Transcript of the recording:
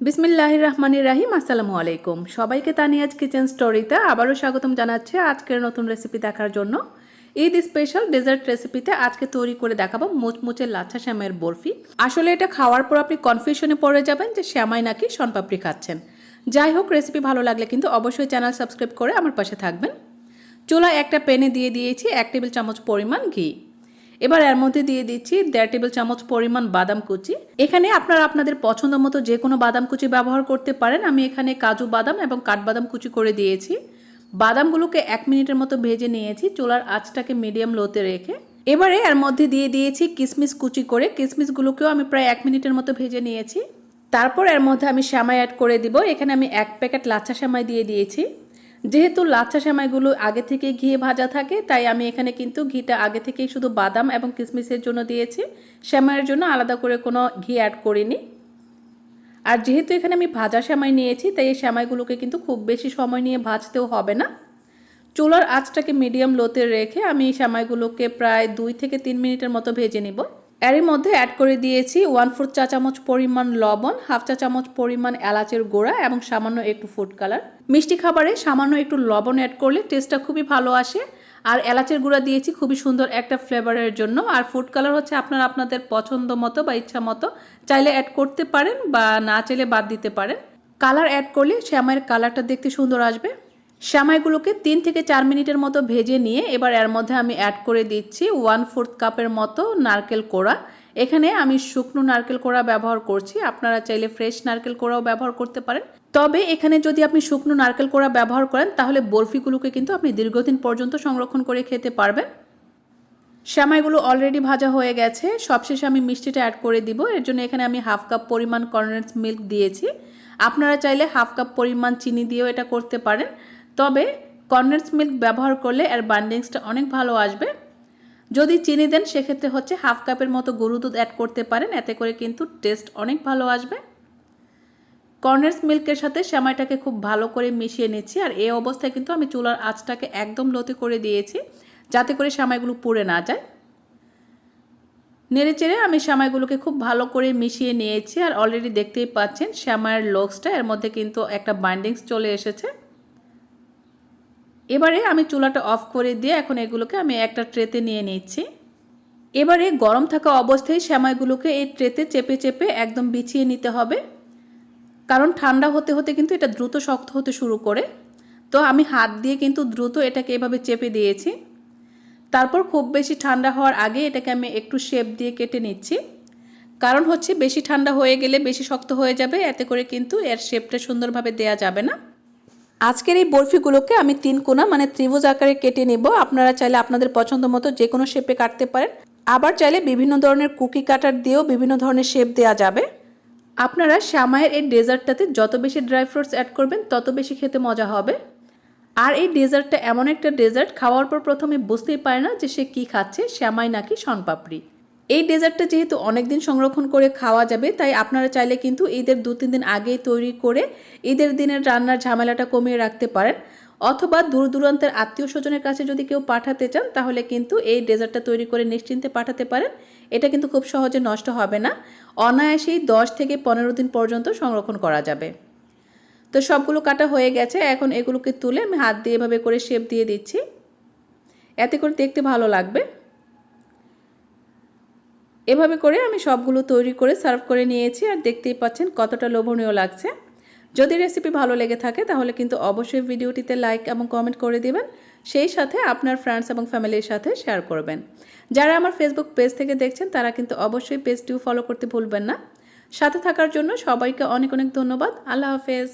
বিসমিল্লাহির রহমানির রাহিম, আসসালামু আলাইকুম। সবাইকে তানিয়াজ কিচেন স্টোরিতে আবারও স্বাগতম জানাচ্ছি আজকের নতুন রেসিপি দেখার জন্য। ঈদ স্পেশাল ডেজার্ট রেসিপিতে আজকে তৈরি করে দেখাবো মুচমুচে লাচ্ছা শ্যামাইয়ের বরফি। আসলে এটা খাওয়ার পর আপনি কনফিউশনে পড়ে যাবেন যে শ্যামাই নাকি শনপাপড়ি খাচ্ছেন। যাই হোক রেসিপি ভালো লাগলে কিন্তু অবশ্যই চ্যানেল সাবস্ক্রাইব করে আমার পাশে থাকবেন। চুলায় একটা প্যানে দিয়ে দিয়েছি এক টেবিল চামচ পরিমাণ ঘি। এবার এর মধ্যে দিয়ে দিচ্ছি দেড় টেবিল চামচ পরিমাণ বাদাম কুচি। এখানে আপনারা আপনাদের পছন্দ মতো যে কোনো বাদাম কুচি ব্যবহার করতে পারেন। আমি এখানে কাজু বাদাম এবং কাঠবাদাম কুচি করে দিয়েছি। বাদামগুলোকে এক মিনিটের মতো ভেজে নিয়েছি চোলার আঁচটাকে মিডিয়াম লোতে রেখে। এবারে এর মধ্যে দিয়ে দিয়েছি কিশমিশ কুচি করে। কিশমিশগুলোকেও আমি প্রায় এক মিনিটের মতো ভেজে নিয়েছি। তারপর এর মধ্যে আমি শ্যামাই অ্যাড করে দিব। এখানে আমি এক প্যাকেট লাচ্ছা শ্যামাই দিয়ে দিয়েছি। যেহেতু লাচ্ছা সেমাইগুলো আগে থেকে ঘিয়ে ভাজা থাকে, তাই আমি এখানে কিন্তু ঘিটা আগে থেকেই শুধু বাদাম এবং কিশমিশের জন্য দিয়েছি। সেমাইয়ের জন্য আলাদা করে কোনো ঘি অ্যাড করিনি। আর যেহেতু এখানে আমি ভাজা সেমাই নিয়েছি, তাই এই সেমাইগুলোকে কিন্তু খুব বেশি সময় নিয়ে ভাজতেও হবে না। চুলার আঁচটাকে মিডিয়াম লোতে রেখে আমি এই সেমাইগুলোকে প্রায় দুই থেকে তিন মিনিটের মতো ভেজে নিব। এরই মধ্যে অ্যাড করে দিয়েছি ওয়ান ফোর্থ চা চামচ পরিমাণ লবণ হাফ চা চামচ পরিমাণ এলাচের গোড়া এবং সামান্য একটু ফুড কালার মিষ্টি খাবারে সামান্য একটু লবণ অ্যাড করলে টেস্টটা খুবই ভালো আসে। আর এলাচের গুঁড়া দিয়েছি খুবই সুন্দর একটা ফ্লেভারের জন্য। আর ফুড কালার হচ্ছে আপনারা আপনাদের পছন্দ মতো বা ইচ্ছা মতো। চাইলে অ্যাড করতে পারেন বা না চাইলে বাদ দিতে পারেন। কালার অ্যাড করলে শ্যামাইয়ের কালারটা দেখতে সুন্দর আসবে। শ্যামাইগুলোকে তিন থেকে চার মিনিটের মতো ভেজে নিয়ে এবার এর মধ্যে আমি অ্যাড করে দিচ্ছি ওয়ান ফোর্থ কাপের মতো নারকেল কোড়া। এখানে আমি শুকনো নারকেল কোড়া ব্যবহার করছি। আপনারা চাইলে ফ্রেশ নারকেল কোড়াও ব্যবহার করতে পারেন। তবে এখানে যদি আপনি শুকনো নারকেল কোড়া ব্যবহার করেন, তাহলে বরফিগুলোকে কিন্তু আপনি দীর্ঘদিন পর্যন্ত সংরক্ষণ করে খেতে পারবেন। শ্যামাইগুলো অলরেডি ভাজা হয়ে গেছে। সবশেষে আমি মিষ্টিটা অ্যাড করে দিব। এর জন্য এখানে আমি হাফ কাপ পরিমাণ কর্নেটস মিল্ক দিয়েছি। আপনারা চাইলে হাফ কাপ পরিমাণ চিনি দিয়েও এটা করতে পারেন। তবে কর্নেটস মিল্ক ব্যবহার করলে এর বান্ডিংসটা অনেক ভালো আসবে। যদি চিনি দেন, সেক্ষেত্রে হচ্ছে হাফ কাপের মতো গরু দুধ অ্যাড করতে পারেন, এতে করে কিন্তু টেস্ট অনেক ভালো আসবে। কর্নেটস মিল্কের সাথে শ্যামাইটাকে খুব ভালো করে মিশিয়ে নিচ্ছি, আর এই অবস্থায় কিন্তু আমি চুলার আঁচটাকে একদম লোতে করে দিয়েছি, যাতে করে শ্যামাইগুলো পুড়ে না যায়। নেড়ে চেড়ে আমি শ্যামাইগুলোকে খুব ভালো করে মিশিয়ে নিয়েছি, আর অলরেডি দেখতেই পাচ্ছেন শ্যামাইয়ের লোক্সটা এর মধ্যে কিন্তু একটা বাইন্ডিংস চলে এসেছে। এবারে আমি চুলাটা অফ করে দিয়ে এখন এগুলোকে আমি একটা ট্রেতে নিয়ে নিচ্ছি। এবারে গরম থাকা অবস্থায় শ্যামাইগুলোকে এই ট্রেতে চেপে চেপে একদম বিছিয়ে নিতে হবে। কারণ ঠান্ডা হতে হতে কিন্তু এটা দ্রুত শক্ত হতে শুরু করে। তো আমি হাত দিয়ে কিন্তু দ্রুত এটাকে এভাবে চেপে দিয়েছি। তারপর খুব বেশি ঠান্ডা হওয়ার আগে এটাকে আমি একটু শেপ দিয়ে কেটে নিচ্ছি। কারণ হচ্ছে বেশি ঠান্ডা হয়ে গেলে বেশি শক্ত হয়ে যাবে, এতে করে কিন্তু এর শেপটা সুন্দরভাবে দেয়া যাবে না। আজকের এই বরফিগুলোকে আমি তিন কোনা মানে ত্রিভুজ আকারে কেটে নেব। আপনারা চাইলে আপনাদের পছন্দ মতো যে কোনো শেপে কাটতে পারেন। আবার চাইলে বিভিন্ন ধরনের কুকি কাটার দিয়েও বিভিন্ন ধরনের শেপ দেওয়া যাবে। আপনারা শ্যামাইয়ের এই ডেজার্টটাতে যত বেশি ড্রাই ফ্রুটস অ্যাড করবেন, তত বেশি খেতে মজা হবে। আর এই ডেজার্টটা এমন একটা ডেজার্ট, খাওয়ার পর প্রথমে বুঝতেই পারে না যে সে কী খাচ্ছে, শ্যামাই নাকি শনপাপড়ি। এই ডেজার্টটা যেহেতু অনেক দিন সংরক্ষণ করে খাওয়া যাবে, তাই আপনারা চাইলে কিন্তু ঈদের দু তিন দিন আগেই তৈরি করে ঈদের দিনের রান্নার ঝামেলাটা কমিয়ে রাখতে পারেন। অথবা দূর দূরান্তের আত্মীয় স্বজনের কাছে যদি কেউ পাঠাতে চান, তাহলে কিন্তু এই ডেজার্টটা তৈরি করে নিশ্চিন্তে পাঠাতে পারেন। এটা কিন্তু খুব সহজে নষ্ট হবে না। অনায়াসেই দশ থেকে পনেরো দিন পর্যন্ত সংরক্ষণ করা যাবে। তো সবগুলো কাটা হয়ে গেছে, এখন এগুলোকে তুলে আমি হাত দিয়ে এভাবে করে শেপ দিয়ে দিচ্ছি। এতে করে দেখতে ভালো লাগবে। এভাবে করে আমি সবগুলো তৈরি করে সার্ভ করে নিয়েছি আর দেখতেই পাচ্ছেন কতটা লোভনীয় লাগছে। যদি রেসিপি ভালো লেগে থাকে তাহলে কিন্তু অবশ্যই ভিডিওটিতে লাইক এবং কমেন্ট করে দিবেন। সেই সাথে আপনার ফ্রেন্ডস এবং ফ্যামিলির সাথে শেয়ার করবেন। যারা আমার ফেসবুক পেজ থেকে দেখছেন তারা কিন্তু অবশ্যই পেজটিও ফলো করতে ভুলবেন না। সাথে থাকার জন্য সবাইকে অনেক অনেক ধন্যবাদ। আল্লাহ হাফেজ।